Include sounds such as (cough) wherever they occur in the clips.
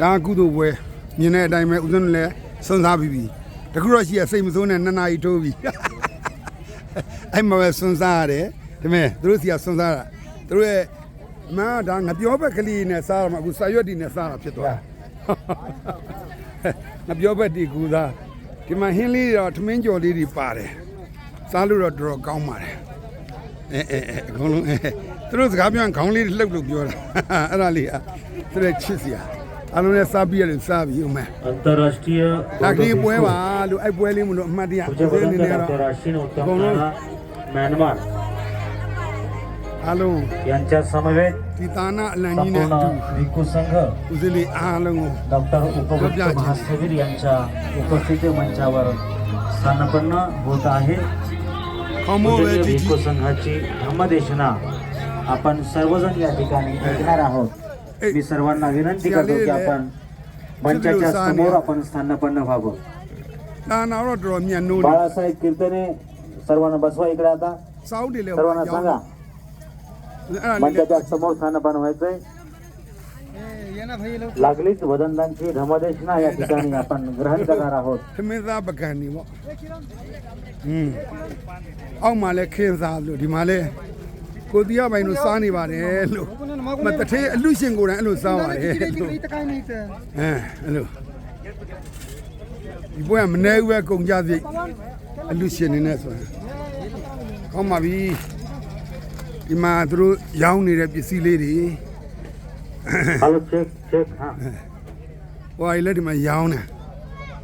ဒါကုသိုလ်ပွဲမြင်တဲ့အတိုင်းပဲဦးဇင်းတို့လည်းစွန့်စားပြီးပြီတခုတော့ရှိရစိတ်မဆိုးနဲ့နှစ်နာရီထိုးပြီအဲ့မှာပဲစွန့်စားရတယ်ဒီမဲ့သူတို့စီကစွန့်စားတာသူတို့ရဲ့အမဒါငပြောဘက်ကလေးနဲ့စားရမှာအခုစာရွက်တီနဲ့စားတာဖြစ်သွားငပြောဘက်တီကူသားဒီမှာဟင်းလေးတော့ထမင်းကြော်လေးတွေပါတယ်စားလို့တော့တော်တော်ကောင်းပါတယ်အဲအဲအဲအကုန်လုံးအဲသူတို့စကားပြောရင်ခေါင်းလေးလှုပ်လို့ပြောတာအဲ့ဒါလေးอ่ะသူတို့ချစ်စရာ Alone Sabian Sabi, you man. Antarashtia, Taki Bueva, I well him, Madia, Myanmar आलो यांच्या समवेत किताना लँगिने भिक्खू संघ उजली आलो डॉक्टर उपभोक्ता महासेवीर यांच्या उपस्थिती मंचावर स्थानपन्न होत आहे भिक्खू संघाची धम्मदेशना आपण सर्वजण या ठिकाणी ऐकणार आहोत मी सर्वान विनंती करतो की आपण स्थानपन्न वाव आपण कीर्तने बसवा इकडे आता. सर्वान संगा. समोर स्थानापन्न व्हायचंय. लागलीच वदनदांची धमदेशना ग्रहण करणार आहोत. माले. ကိုတီရပိုင်တို့စားနေပါတယ်လို့မတထေးအလူရှင်ကိုယ်တိုင်အဲ့လိုစားပါတယ်လို့အဲအဲ့လိုဒီဘွဲကမနေဘူးပဲကုန်ကြစိတ်အလူရှင်နေနဲ့ဆိုရင်ကောင်းပါပြီဒီမှာသူတို့ရောင်းနေတဲ့ပစ္စည်းလေးတွေဟာလို့ check check ဟာဟိုအဲ့လက်ဒီမှာရောင်းတယ်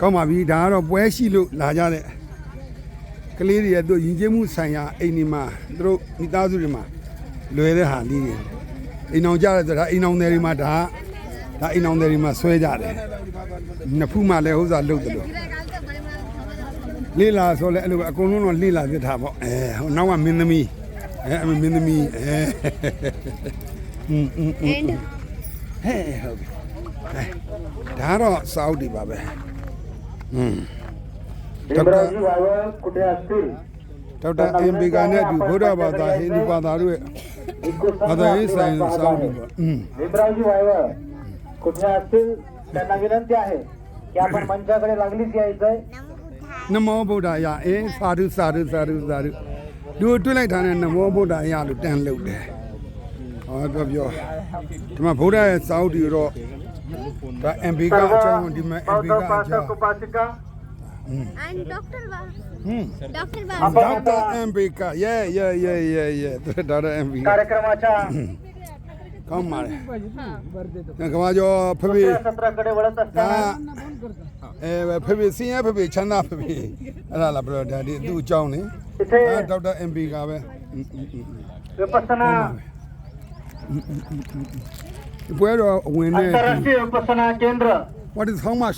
ကောင်းပါပြီဒါကတော့ပွဲရှိလို့လာကြတဲ့ကလေးတွေရဲ့တို့ယဉ်ကျေးမှုဆိုင်ရာအိမ်ဒီမှာသူတို့မိသားစုတွေမှာလွယ်တဲ့ဟာလေးတွေအိမ်အောင်ကြတယ်ဆိုတာအိမ်အောင်တွေမှာဒါဒါအိမ်အောင်တွေမှာဆွဲကြတယ်နှစ်ဖူးမှလည်းဥစ္စာလုတ်တယ်လို့ လေးလာဆိုလဲအဲ့လိုပဲအကုန်လုံးတော့လေးလာပြထားပေါ့အဲဟိုနောက်ကမင်းသမီးအဲအမမင်းသမီးအဲอืมอืมอืมဟဲ့ဟုတ်ပြီအဲဒါတော့စောက်ဒီပါပဲอืม भीमरावजी वाळवळ कुठे असतील ဒေါက်တာအင်ဘီကာနဲ့အတူဗုဒ္ဓဘာသာဟိန္ဒူဘာသာတို့ရဲ့ भिक्खू ဘာ संघ သာရေးဆိုင် पाहत စောက်ဒီ आहे. ပါอืม भीमरावजी वाळवळ कुठे असतील त्यांना विनंती आहे की आपण मंचाकडे लागलीच यायचंय နမောဗုဒ္ဓယအေးသာဓုသာဓုသာဓုသာဓုလူတွေ့လိုက်တာနဲ့နမောဗုဒ္ဓယလို့တန်လို့တယ်ဟောပြောပြောဒီမှာဗုဒ္ဓရဲ့စောက်ဒီတော့ဒါ तो एम्बिका अच्छा होंडी में एम्बिका अच्छा उपासिका And Dr. Babu. Dr. Babu. Dr. Ambika. Yeah, yeah, yeah, yeah, yeah. तो Dr. Ambika. कार्यक्रम अच्छा. कम मारे. हाँ। कमा जो फिर सत्रह कड़े बड़ा सस्ता है. फिर भी सी है फिर छन्ना फिर भी राला ब्रो डैडी तू चाउ नहीं. हाँ डॉक्टर एम्बिका बे. Vipassana. Where What is how much?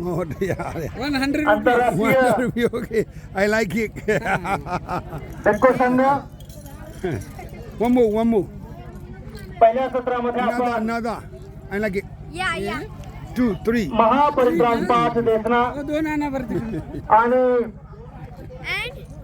Oh, (laughs) okay. I like it. (laughs) (laughs) one more, one more. Another, another. I like it. Yeah, yeah. Two, three. महापरित्राण पाच आणि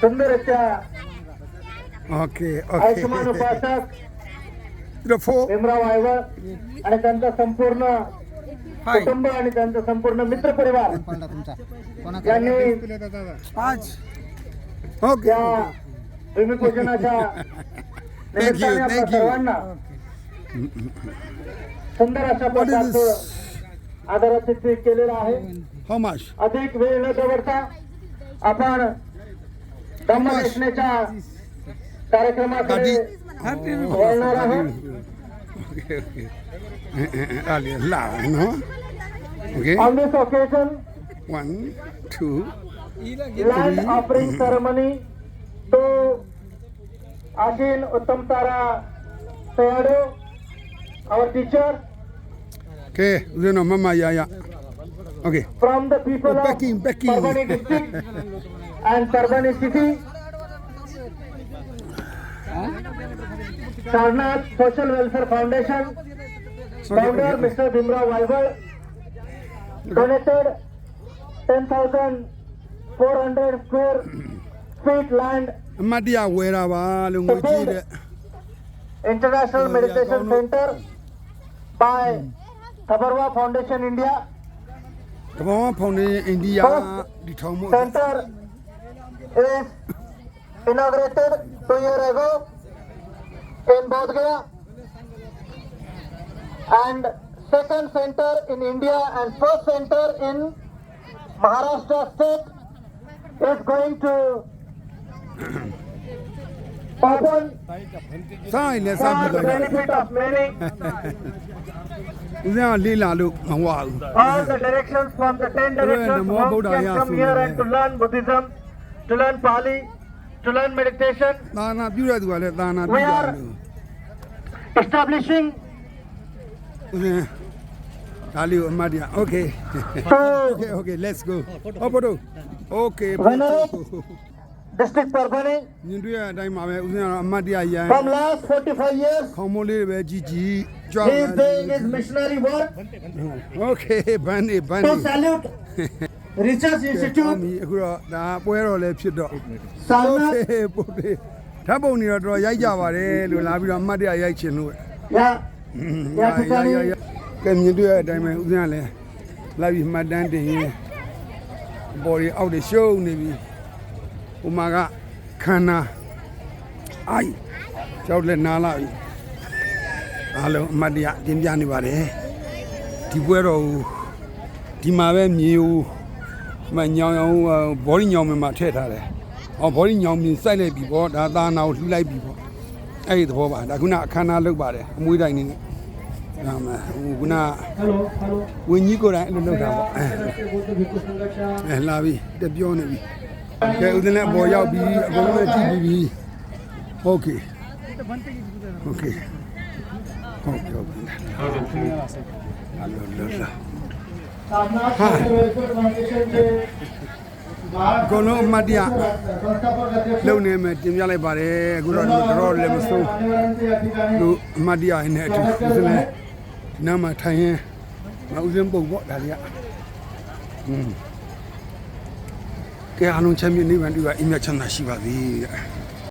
सुंदर त्या ओके आयुष्यमान उपासक भीमराव आयवर आणि त्यांचा संपूर्ण कुटुंब आणि त्यांचा संपूर्ण मित्र परिवार. यांनी या भूमिपूजनाच्या (laughs) सर्वांना सुंदर अशा प्रकारचं आदरातिथ्य केलेलं आहे. अधिक वेळ न दवडता अपन संबंध इतने चा कार्यक्रम बोलना आपण धम्मदेशनेच्या कार्यक्रमाकडे वळणार okay on this occasion one two land offering ceremony तो आशीन उत्तम तारा सोयाडो और टीचर के उन्होंने मम्मा या या. okay. from the people oh, back in, back in. of Parbani district and Parbani city. Sarnath Social Welfare Foundation, founder okay, okay. Mr. Bimrao Walwar, donated 10,400 square feet land to build International Meditation Center by Thabarwa Foundation India. The Bomb Foundation India. Center is inaugurated two years ago in Bodh Gaya and second center in India and first center in Maharashtra state is going to open for benefit of many. (laughs) ဦးဇင်းကလေးလာလို့မဝဘူး All the directions from the ten directions Namo monks Buddhaya can come here and to learn Buddhism, to learn Pali, to learn meditation. သာနာပြုတဲ့သူကလည်းသာနာပြုတယ်လို့ establishing ဦးဇင်းဒါလေးကိုအမတ်တရ Okay (laughs) to Okay okay let's go ဟောဖို့တော့ Okay Venerate District Parbhani ညင်တွေ့ရတဲ့အတိုင်းပါပဲဦးဇင်းကတော့အမတ်တရရန် from last 45 years. ခေါင်းမိုးလေးတွေပဲကြီးကြီးကြွား He is doing his missionary work Okay ဘန်နေဘန် to နေ salute Research ဟုတ် Institute, ပြီအခုတော့ဒါပွဲတော်လည်းဖြစ်တော့ Sarnath. Okay ပို့တယ်ဓာတ်ပုံတွေတော့တော်တော်ရိုက်ကြပါတယ်လို့လာပြီးတော့အမတ်တရရိုက်ချင်လို့ Yeah, ရ yeah, ရရ Tikani. ကဲမြင်တွေ့ရတဲ့အတိုင်းပဲဦးဇင်းကလည်းလာပြီးမှတ်တမ်းတင်ရင်ပေါ်ရီအောက်တွေရှုံးနေပြီ ဟိုမှာကခန္ဓာအိုင်ကြောက်လက်နာလာပြီအားလုံးအမတ်တရတင်ပြနေပါတယ်ဒီပွဲတော်ကိုဒီမှာပဲမြေဦးမညောင်အောင်ဘော်ရီညောင်မမှာထည့်ထားတယ်အော်ဘော်ရီညောင်မြင်စိုက်လိုက်ပြီပေါ့ဒါသာနာကိုလှူလိုက်ပြီပေါ့အဲ့ဒီသဘောပါဒါခုနအခမ်းအနားလုပ်ပါတယ်အမွေးတိုင်းနေနဲ့ဒါမှဟိုခုန Hello, hello. ဝင်းကြီးကိုယ်တိုင်အဲ့လိုလုပ်တာပေါ့အဲ Bhuta Bhikkhu Sangacha. အဲလာပြီတက်ပြောနေပြီ ကဲဦးဇင်းလည်းအပေါ်ရောက်ပြီးအကုန်လုံးကြည့်ပြီးပြီโอเคโอเคဟုတ်ကဲ့ဟုတ်ကဲ့အလောလောလာဟာကလုံးအမတ်ရလုံနေမယ်တင်ပြလိုက်ပါတယ်အခုတော့တော့လည်းမဆုံးလို့အမတ်ရရနဲ့အတူဦးဇင်းလည်းနားမှာထိုင်ရင်မဦးဇင်းပုံပေါ့ဒါလေးကအင်း ကဲအားလုံးချမ်းမြေနေဗန်တူကအင်းမြတ်ချမ်းသာရှိပါသည်တဲ့